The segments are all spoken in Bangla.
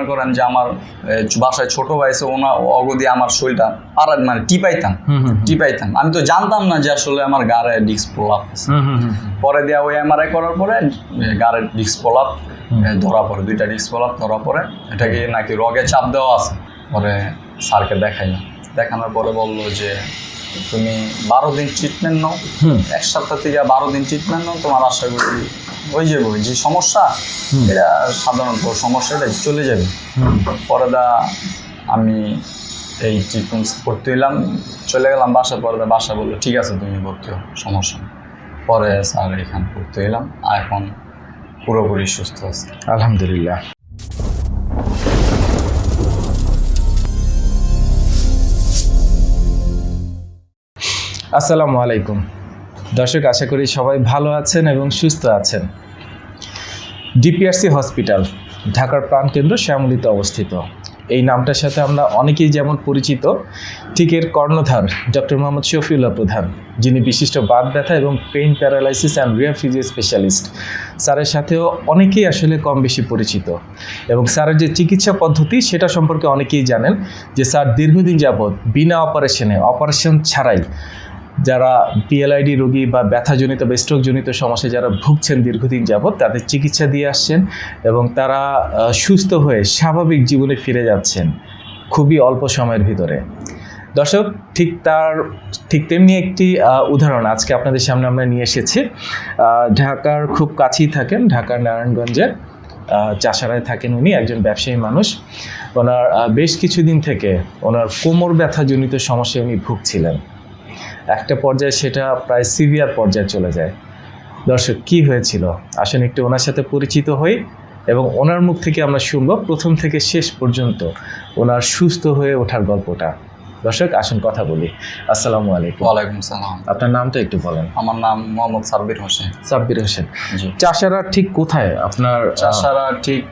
মনে করেন যে আমার বাসায় ছোট ভাইসে ওনা অগদি আমার শরীরটা পাড়া মানে টিপাইতাম টিপাইতাম। আমি তো জানতাম না যে আসলে আমার গাড়ে ডিস্ক প্রলাপ পরে দেওয়া ওই এমআরআই করার পরে গাড়ের ডিস্ক প্রলাপ ধরা পড়ে দুইটা ডিস্ক প্রলাপ ধরা পড়ে। এটাকে নাকি রগে চাপ দেওয়া আছে। পরে স্যারকে দেখাইলাম। দেখানোর পরে বলল যে তুমি বারো দিন ট্রিটমেন্ট নাও। এক সপ্তাহ থেকে বারো দিন ট্রিটমেন্ট নাও তোমার আশা করি ওই যে ওই যে সমস্যা এটা সাধারণত সমস্যাটা চলে যাবে। পরে দা আমি এই ট্রিটমেন্ট ভর্তি হইলাম চলে গেলাম বাসা পরে দা বাসা বলল ঠিক আছে তুমি ভর্তি হও সমস্যা পরে স্যার এখানে ভর্তি হইলাম আর এখন পুরোপুরি সুস্থ আছে। আলহামদুলিল্লাহ। আসসালামু আলাইকুম। দর্শক, আশা করি সবাই ভালো আছেন এবং সুস্থ আছেন। ডিপিআরসি হসপিটাল, ঢাকার প্রাণকেন্দ্র শ্যামলিতে অবস্থিত। এই নামটার সাথে আমরা অনেকেই যেমন পরিচিত, ঠিক এর কর্ণধার ডক্টর মোহাম্মদ শফিউল্লাহ প্রধান, যিনি বিশিষ্ট বাত ব্যথা এবং পেইন প্যারালাইসিস অ্যান্ড রিয়া ফিজিও স্পেশালিস্ট। স্যারের সাথেও অনেকেই আসলে কম বেশি পরিচিত এবং স্যারের যে চিকিৎসা পদ্ধতি, সেটা সম্পর্কে অনেকেই জানেন যে স্যার দীর্ঘদিন যাবৎ বিনা অপারেশনে, অপারেশন ছাড়াই যারা পিএলআইডি রোগী বা ব্যথাজনিত বা স্ট্রোকজনিত সমস্যায় যারা ভুগছেন দীর্ঘদিন যাবৎ তাদের চিকিৎসা দিয়ে আসছেন এবং তারা সুস্থ হয়ে স্বাভাবিক জীবনে ফিরে যাচ্ছেন খুবই অল্প সময়ের ভিতরে। দর্শক ঠিক তার ঠিক তেমনি একটি উদাহরণ আজকে আপনাদের সামনে আমরা নিয়ে এসেছি। ঢাকার খুব কাছেই থাকেন ঢাকার নারায়ণগঞ্জে আহ, চাষারায় থাকেন উনি একজন ব্যবসায়ী মানুষ। ওনার বেশ কিছুদিন থেকে ওনার কোমর ব্যথাজনিত সমস্যায় উনি ভুগছিলেন। একটা পর্যায়ে সেটা প্রায় সিভিয়ার পর্যায়ে চলে যায়। দর্শক কি হয়েছিল? আসলে একটু ওনার সাথে পরিচিত হই এবং ওনার মুখ থেকে আমরা শুনব প্রথম থেকে শেষ পর্যন্ত ওনার সুস্থ হয়ে ওঠার গল্পটা। দর্শক আসুন কথা বলি। আসসালামু আলাইকুম। ওয়ালাইকুম সালাম। আপনার নামটা একটু বলেন। আমার নাম মোহাম্মদ সাব্বির হোসেন। সাব্বির হোসেন। চাষারা ঠিক কোথায়? আপনার চাষারা ঠিক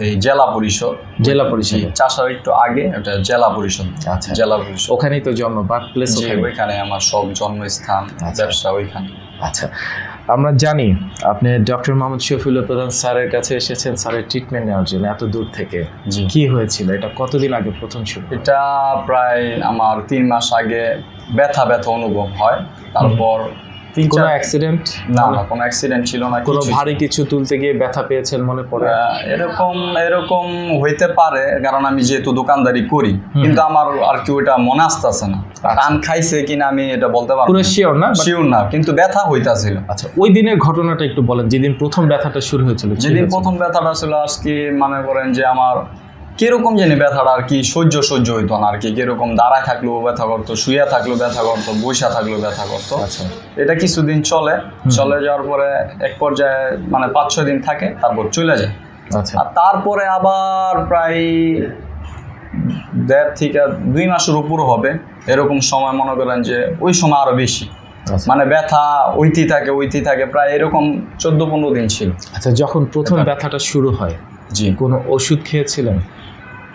এই জেলা পরিষদ। জেলা পরিষদ। চাষার একটু আগে এটা জেলা পরিষদ। আচ্ছা। জেলা পরিষদ। ওখানেই তো জন্ম বার্থ প্লেস ওইখানে আমার সব জন্মস্থান আচ্ছা। ব্যবসা ওইখানে। আচ্ছা। আমরা জানি আপনি ডক্টর মোহাম্মদ শফিউল্লাহ প্রধান স্যারের কাছে এসেছেন স্যারের ট্রিটমেন্ট নেওয়ার জন্য এত দূর থেকে। কি হয়েছিল? এটা কতদিন আগে প্রথম শুরু এটা প্রায় আমার তিন মাস আগে ব্যথা ব্যথা অনুভব হয়। তারপর কোনো অ্যাক্সিডেন্ট না না কোনো অ্যাক্সিডেন্ট ছিল না কোনো ভারী কিছু তুলতে গিয়ে ব্যথা পেয়েছেন মনে পড়ে? এরকম এরকম হইতে পারে কারণ আমি যেহেতু দোকানদারি করি কিন্তু আমার আর কি ওইটা মনে আসতেছে না। টান খাইছে কিনা আমি এটা বলতে পারব পুরো শিওর না? শিওর না কিন্তু ব্যথা হইতাছিল। আচ্ছা ওই দিনের ঘটনাটা একটু বলেন যেদিন প্রথম ব্যথাটা শুরু হয়েছিল যেদিন প্রথম ব্যথাটা ছিল আজকে মনে করেন যে আমার কীরকম জানি ব্যথাটা আর কি সহ্য সহ্য হইতো না আর কি কীরকম দাঁড়ায় থাকলেও ব্যথা করতো শুয়ে থাকলেও ব্যথা করতো বৈশা থাকলেও ব্যথা করতো। আচ্ছা। এটা কিছুদিন চলে চলে যাওয়ার পরে এক পর্যায়ে মানে পাঁচ ছয় দিন থাকে তারপর চলে যায়। আচ্ছা। আর তারপরে আবার প্রায় দেড় থেকে দুই মাসের উপর হবে এরকম সময় মনে করেন যে ওই সময় আরও বেশি। আচ্ছা। মানে ব্যথা ওইটি থাকে ওইটি থাকে প্রায় এরকম চোদ্দ পনেরো দিন ছিল। আচ্ছা যখন প্রথম ব্যথাটা শুরু হয় জি। কোনো ওষুধ খেয়েছিলেন?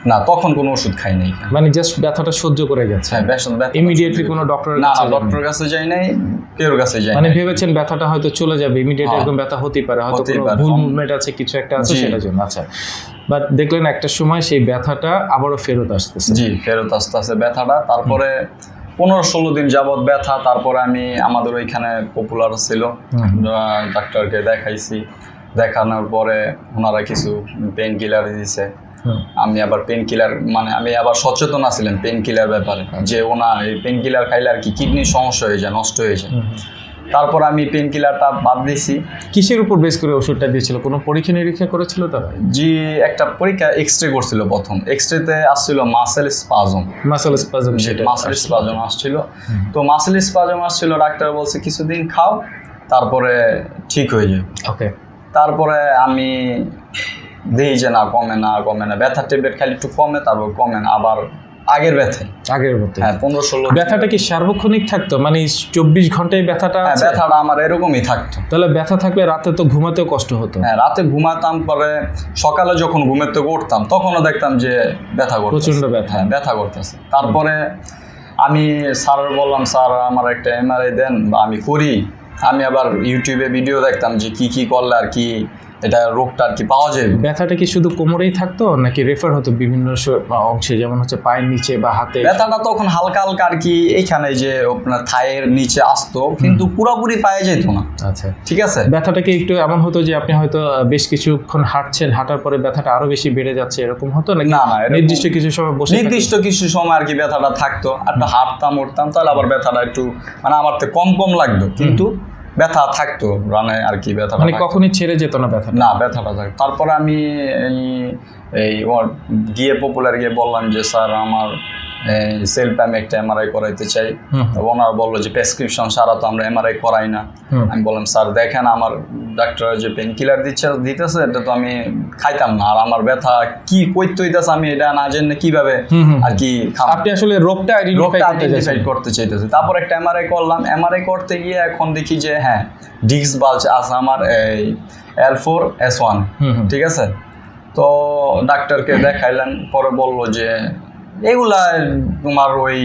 না তখন কোনো ওষুধ খাই নাই। মানে জাস্ট ব্যথাটা সহ্য করে গেছে। হ্যাঁ ব্যথা ব্যথা- ইমিডিয়েটলি কোনো ডক্টরের না না কাছে যাই নাই কেউ কাছে যাই মানে ভেবেছেন ব্যথাটা হয়তো চলে যাবে ইমিডিয়েট হ্যাঁ। এরকম ব্যথা হতেই পারে হয়তো কোনো ভুল মুভমেন্ট আছে কিছু একটা আছে। সেটার জন্য। আচ্ছা বাট দেখলেন একটা সময় সেই ব্যথাটা আবারও ফেরত আসতেছে। জি ফেরত আস্তে আস্তে ব্যথাটা। তারপরে পনেরো ষোলো দিন যাবৎ ব্যথা তারপরে আমি আমাদের ওইখানে পপুলার ছিল। ডাক্তারকে দেখাইছি। দেখানোর পরে ওনারা কিছু পেন কিলার দিছে। হুম। আমি আবার পেন কিলার মানে আমি আবার সচেতন আছিলাম পেন কিলার ব্যাপারে যে ওনা এই পেন কিলার খাইলে আর কি কিডনির সমস্যা হয়ে যায় নষ্ট হয়ে যায়। তারপর আমি পেন কিলারটা বাদ দিয়েছি কিসের উপর বেস করে ওষুধটা দিয়েছিল? কোনো পরীক্ষা নিরীক্ষা করেছিল তারা? জি একটা পরীক্ষা এক্স রে করছিল প্রথম। এক্স রেতে আসছিল মাসেল স্পাজম মাসেল স্পাজম সেটা। মাসেল স্পাজম আসছিল। তো মাসেল স্পাজম আসছিল ডাক্তার বলছে কিছুদিন খাও তারপরে ঠিক হয়ে যাবে ওকে তারপরে আমি দেখি যে না কমে না কমে না। ব্যথার ট্যাবলেট খালি একটু কমে তারপর কমে না। আবার আগের ব্যথা আগের মতো হ্যাঁ পনেরো ষোলো ব্যথাটা কি সার্বক্ষণিক থাকতো? মানে চব্বিশ ঘন্টায় ব্যথাটা হ্যাঁ ব্যথাটা আমার এরকমই থাকতো। তাহলে ব্যথা থাকলে রাতে তো ঘুমাতেও কষ্ট হতো। হ্যাঁ রাতে ঘুমাতাম পরে সকালে যখন ঘুমের থেকে উঠতাম তখনও দেখতাম যে ব্যথা করতেছে। প্রচণ্ড ব্যথা। হ্যাঁ ব্যথা করতেছে। তারপরে আমি স্যার বললাম স্যার আমার একটা এমআরআই দেন বা আমি করি। আমি আবার ইউটিউবে ভিডিও দেখতাম যে কি কি করলে আর কি এটা রোগটা আর কি পাওয়া যায়? ব্যথাটা কি শুধু কোমরেই থাকতো নাকি রেফার হতো বিভিন্ন অংশে? যেমন হচ্ছে পায়ের নিচে বা হাতে? ব্যথাটা তখন হালকা হালকা আর কি এইখানে যে আপনার থায়ের নিচে আসতো কিন্তু পুরোপুরি পায়ে যেত না। আচ্ছা। ঠিক আছে? ব্যথাটা কি একটু এমন হতো যে আপনি হয়তো বেশ কিছুক্ষণ হাঁটছেন হাঁটার পরে ব্যথাটা আরও বেশি বেড়ে যাচ্ছে এরকম হতো নাকি? না না নির্দিষ্ট কিছু সময় বসে নির্দিষ্ট কিছু সময় আর কি ব্যথাটা থাকতো। একটা হাঁটতাম উঠতাম তাহলে আবার ব্যথাটা একটু মানে আমার তো কম কম লাগতো। কিন্তু ব্যথা থাকতো রানে আর কি ব্যথা মানে। কখনই ছেড়ে যেত না ব্যথা না ব্যথাটা থাকতো তারপরে আমি এই গিয়ে পপুলার গিয়ে বললাম যে স্যার আমার সেলফ আমি একটা এমআরআই করাইতে চাই। ওনারা বলল যে প্রেসক্রিপশন সারা তো আমরা এমআরআই করাই না। আমি বললাম স্যার দেখেন আমার ডাক্তার যে পেন কিলার দিচ্ছে দিতেছে এটা তো আমি খাইতাম না। আর আমার ব্যথা কি কইতে হইতেছে আমি এটা না জেনে কীভাবে। আর কি? আপনি আসলে রোগটা আইডেন্টিফাই করতে চাইতেছে। তারপর একটা এমআরআই করলাম। এমআরআই করতে গিয়ে এখন দেখি যে হ্যাঁ ডিস্ক বাল্জ আছে আমার এই এল ফোর এস ওয়ান। ঠিক আছে? তো ডাক্তারকে দেখাইলেন পরে বলল যে এগুলা তোমার ওই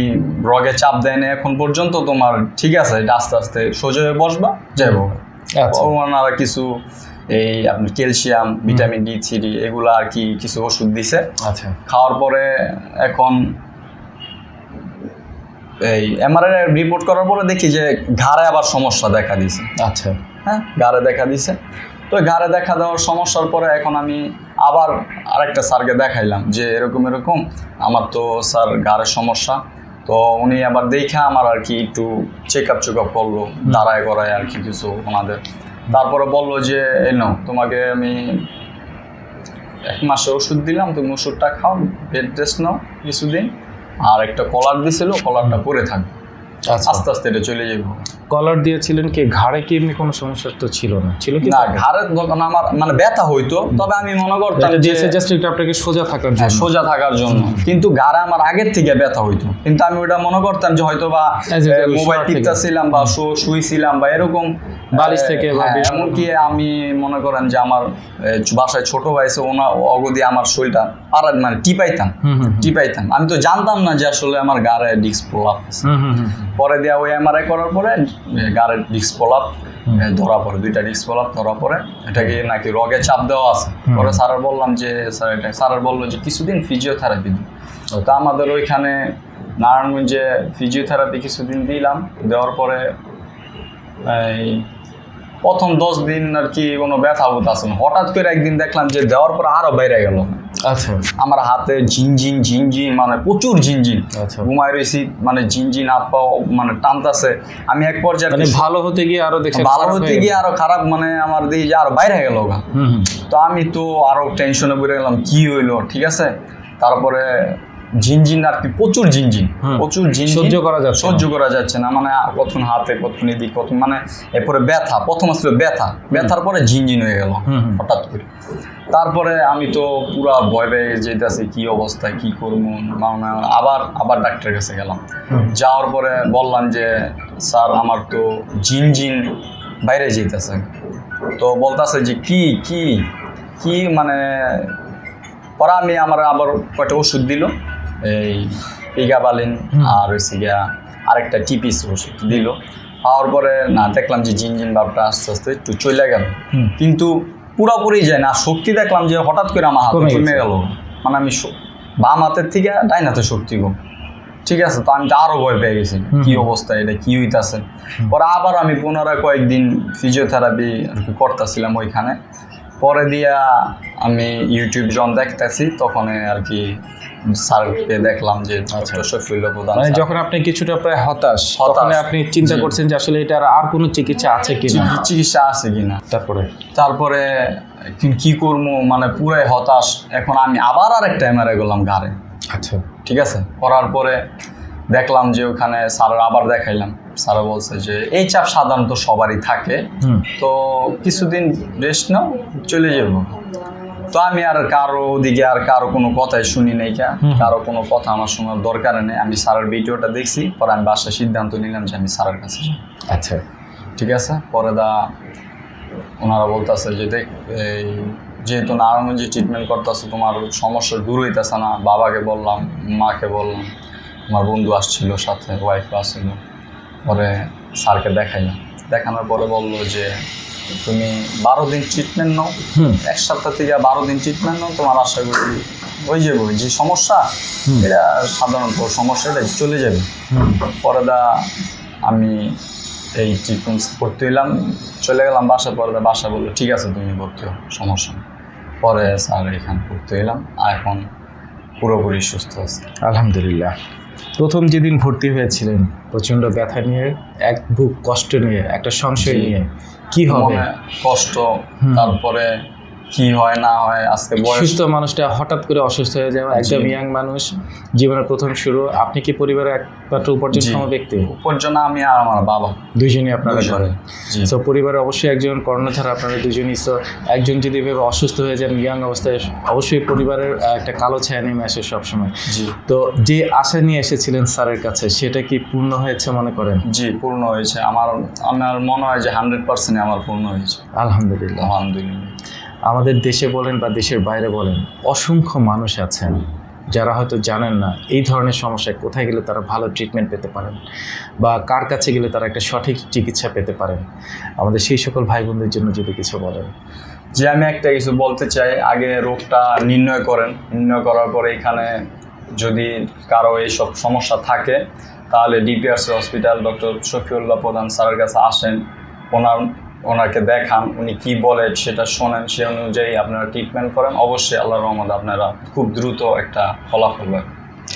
রগে চাপ দেয় না এখন পর্যন্ত তোমার ঠিক আছে এটা আস্তে আস্তে সোজা হয়ে বসবা যাইব আচ্ছা। ওনারা কিছু এই আপনার ক্যালসিয়াম ভিটামিন ডি থ্রি এগুলো আর কি কিছু ওষুধ দিছে। আচ্ছা। খাওয়ার পরে এখন এই এমআরআই রিপোর্ট করার পরে দেখি যে ঘাড়ে আবার সমস্যা দেখা দিছে। আচ্ছা। হ্যাঁ ঘাড়ে দেখা দিছে। তো ঘাড়ে দেখা দেওয়ার সমস্যার পরে এখন আমি আবার আরেকটা স্যারকে দেখাইলাম যে এরকম এরকম। আমার তো স্যার ঘাড়ের সমস্যা। তো উনি আবার দেখা আমার আর কি একটু চেক আপ চেক আপ করল, দাঁড়ায় করায় আর কি কিছু ওনাদের। তারপরে বলল যে, এই নাও, তোমাকে আমি এক মাসে ওষুধ দিলাম, তুমি ওষুধটা খাও বেড রেস্ট নাও কিছুদিন। আর একটা কলার দিছিল কলারটা পরে থাকবে। আস্তে আস্তে এটা চলে যাব কলার দিয়েছিলেন কি ঘাড়ে কি এমনি কোনো সমস্যা তো ছিল না? ছিল কি না ঘাড়ে যখন আমার মানে ব্যথা হইতো তবে আমি মনে করতাম যে জাস্ট একটু আপনাকে সোজা থাকার হ্যাঁ, জন্য। সোজা থাকার জন্য। কিন্তু ঘাড়ে আমার আগের থেকে ব্যথা হইতো। কিন্তু আমি ওটা মনে করতাম যে হয়তো বা মোবাইল। টিপতেছিলাম বা শু- শুইছিলাম বা এরকম বালিশ থেকে হ্যাঁ, এমনকি আমি মনে করেন যে আমার বাসায় ছোট বয়সে ওনা অগদি আমার শরীরটা পাড়া মানে টিপাইতাম। টিপাইতাম। আমি তো জানতাম না যে আসলে আমার গাড়ে ডিস্ক প্রলাপ পরে দেওয়া ওই এমআরআই করার পরে গাড়ের ডিস্ক প্রলাপ ধরা পড়ে দুইটা ডিস্ক প্রলাপ ধরা পড়ে। এটাকে নাকি রগে চাপ দেওয়া আছে। পরে স্যারের বললাম যে স্যার এটা স্যারের বলল যে কিছুদিন ফিজিওথেরাপি দিন। তো আমাদের ওইখানে নারায়ণগঞ্জে ফিজিওথেরাপি কিছুদিন দিলাম। দেওয়ার পরে এই প্রথম দশ দিন আর কি কোনো ব্যথা বোধ আছে না। হঠাৎ করে একদিন দেখলাম যে দেওয়ার পর আরও বাইরে গেল। আচ্ছা। আমার হাতে ঝিনঝিন ঝিনঝিন মানে প্রচুর ঝিনঝিন আচ্ছা। ঘুমায় রয়েছি মানে ঝিনঝিন হাত পাও মানে টানতাছে। আমি এক পর্যায়ে মানে ভালো হতে গিয়ে আরও দেখি ভালো হতে গিয়ে আরও খারাপ মানে আমার দেখি যে আরও বাইরে গেল তো আমি তো আরও টেনশনে পড়ে গেলাম কি হইল ঠিক আছে? তারপরে ঝিনঝিন আর কি প্রচুর ঝিনঝিন। প্রচুর ঝিনঝিন সহ্য করা যাচ্ছে সহ্য করা যাচ্ছে না মানে কখন হাতে কখন এদিক কখন মানে এরপরে ব্যথা প্রথম আসলে ব্যথা ব্যথার পরে ঝিনঝিন হয়ে গেল হঠাৎ করে। তারপরে আমি তো পুরা ভয় পেয়ে যেতেছি কি অবস্থা কি করব মানে আবার আবার ডাক্তারের কাছে গেলাম। যাওয়ার পরে বললাম যে স্যার আমার তো ঝিনঝিন বাইরে যেতেছে। তো বলতেছে যে কি কি কি মানে পরে আমি আমার আবার কয়টা ওষুধ দিল। এই পিগাবালিন হুম। আর হচ্ছে গিয়া আরেকটা টিপিস ওষুধ দিল। পাওয়ার পরে না দেখলাম যে ঝিনঝিন ভাবটা আস্তে আস্তে একটু চলে গেল। কিন্তু পুরাপুরি যায় না শক্তি দেখলাম যে হঠাৎ করে আমার হাতে কমে গেল। মানে আমি বাম হাতের থেকে ডাইন হাতে শক্তি কম ঠিক আছে তো আমি তো আরও ভয় পেয়ে গেছি। কি অবস্থা এটা কি হইতাছে? পরে আবার আমি পুনরায় কয়েকদিন ফিজিওথেরাপি আর কি করতেছিলাম ওইখানে। পরে দিয়া আমি ইউটিউব যখন দেখতেছি তখন আর কি স্যারকে দেখলাম যে ডক্টর শফিউল্লাহ প্রধান মানে যখন আপনি কিছুটা প্রায় হতাশ। তখন আপনি চিন্তা করছেন যে আসলে এটার আর কোনো চিকিৎসা আছে কিনা? চিকি- চিকিৎসা আছে কিনা? তারপরে? তারপরে কি- করব? মানে পুরাই হতাশ। এখন আমি আবার আর আরেকটা এমআরআই করলাম ঘাড়ে। আচ্ছা। ঠিক আছে? করার পরে দেখলাম যে ওখানে স্যারের আবার দেখাইলাম। স্যার বলছে যে এই চাপ সাধারণত সবারই থাকে। তো কিছুদিন রেস্ট নাও চলে যাব। তো আমি আর কারও দিকে আর কারও কোনো কথাই শুনি নাই কা। কারও কোনো কথা আমার শোনার দরকার নেই। আমি স্যারের ভিডিওটা দেখছি পরে আমি বাসায় সিদ্ধান্ত নিলাম যে আমি স্যারের কাছে আচ্ছা। ঠিক আছে? পরে দা ওনারা বলতেছে যে দেখ এই যেহেতু যে ট্রিটমেন্ট করতেছে তোমার সমস্যা দূর হইতেছে না। বাবাকে বললাম মাকে বললাম আমার বন্ধু আসছিল সাথে ওয়াইফ আসছিল। পরে স্যারকে দেখাইলাম। দেখানোর পরে বলল যে তুমি বারো দিন ট্রিটমেন্ট নাও। এক সপ্তাহ থেকে বারো দিন ট্রিটমেন্ট নাও তোমার আশা করি ওই যাব। যে সমস্যা এটা সাধারণত সমস্যাটা চলে যাবে। পরে দা আমি এই ট্রিটমেন্ট ভর্তি হইলাম চলে গেলাম বাসা পরে দা বাসা বলল ঠিক আছে তুমি ভর্তি হও সমস্যা পরে স্যার এখানে ভর্তি হইলাম আর এখন পুরোপুরি সুস্থ আছে। আলহামদুলিল্লাহ। প্রথম যেদিন ভর্তি হয়েছিলেন প্রচণ্ড ব্যথা নিয়ে এক বুক কষ্ট নিয়ে একটা সংশয় নিয়ে কি হবে? কষ্ট তারপরে কি হয় না হয় আজকে সুস্থ মানুষটা হঠাৎ করে অসুস্থ হয়ে যাওয়া একদম ইয়াং মানুষ জীবনের প্রথম শুরু। আপনি কি পরিবারের একমাত্র উপার্জনক্ষম। ব্যক্তি? উপার্জন আমি আর আমার বাবা। দুইজনই আপনারা। করেন তো পরিবারে অবশ্যই একজন কর্ণধার আপনারা দুজনই তো একজন যদি এভাবে অসুস্থ হয়ে যান ইয়াং অবস্থায় অবশ্যই পরিবারের একটা কালো ছায়া নেমে আসে সবসময়। জি। তো যে আশা নিয়ে এসেছিলেন স্যারের কাছে সেটা কি পূর্ণ হয়েছে মনে করেন? জি পূর্ণ হয়েছে। আমার আমার মনে হয় যে হান্ড্রেড পার্সেন্ট আমার পূর্ণ হয়েছে। আলহামদুলিল্লাহ। আলহামদুলিল্লাহ। আমাদের দেশে বলেন বা দেশের বাইরে বলেন, অসংখ্য মানুষ আছেন যারা হয়তো জানেন না এই ধরনের সমস্যায় কোথায় গেলে তারা ভালো ট্রিটমেন্ট পেতে পারেন বা কার কাছে গেলে তারা একটা সঠিক চিকিৎসা পেতে পারেন। আমাদের সেই সকল ভাই বোনদের জন্য যদি কিছু বলেন। যে আমি একটা কিছু বলতে চাই, আগে রোগটা নির্ণয় করেন। নির্ণয় করার পরে এখানে যদি কারও এইসব সমস্যা থাকে, তাহলে ডিপিআরসি হসপিটাল ডক্টর শফিউল্লাহ প্রধান স্যারের কাছে আসেন। ওনার ওনাকে দেখান উনি কি বলে সেটা শোনেন সে অনুযায়ী আপনারা ট্রিটমেন্ট করেন। অবশ্যই আল্লাহ রহমদ আপনারা খুব দ্রুত একটা ফলাফল পাবেন।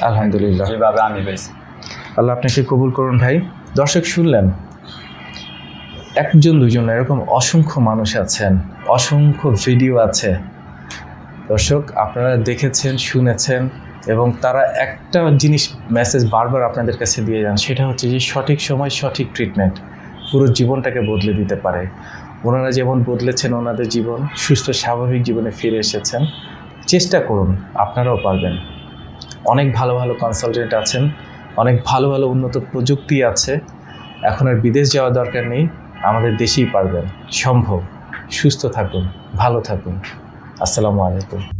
আলহামদুলিল্লাহ। যেভাবে আমি পেয়েছি। আল্লাহ আপনাকে কবুল করুন ভাই। দর্শক শুনলেন একজন দুজন এরকম অসংখ্য মানুষ আছেন অসংখ্য ভিডিও আছে। দর্শক আপনারা দেখেছেন শুনেছেন এবং তারা একটা জিনিস মেসেজ বারবার আপনাদের কাছে দিয়ে যান সেটা হচ্ছে যে সঠিক সময় সঠিক ট্রিটমেন্ট পুরো জীবনটাকে বদলে দিতে পারে। ওনারা যেমন বদলেছেন ওনাদের জীবন, সুস্থ, স্বাভাবিক জীবনে ফিরে এসেছেন। চেষ্টা করুন, আপনারাও পারবেন। অনেক ভালো ভালো কনসালটেন্ট আছেন, অনেক ভালো ভালো উন্নত প্রযুক্তি আছে। এখন আর বিদেশ যাওয়া দরকার নেই, আমাদের দেশেই পারবেন। সম্ভব। সুস্থ থাকুন, ভালো থাকুন। আসসালামু আলাইকুম।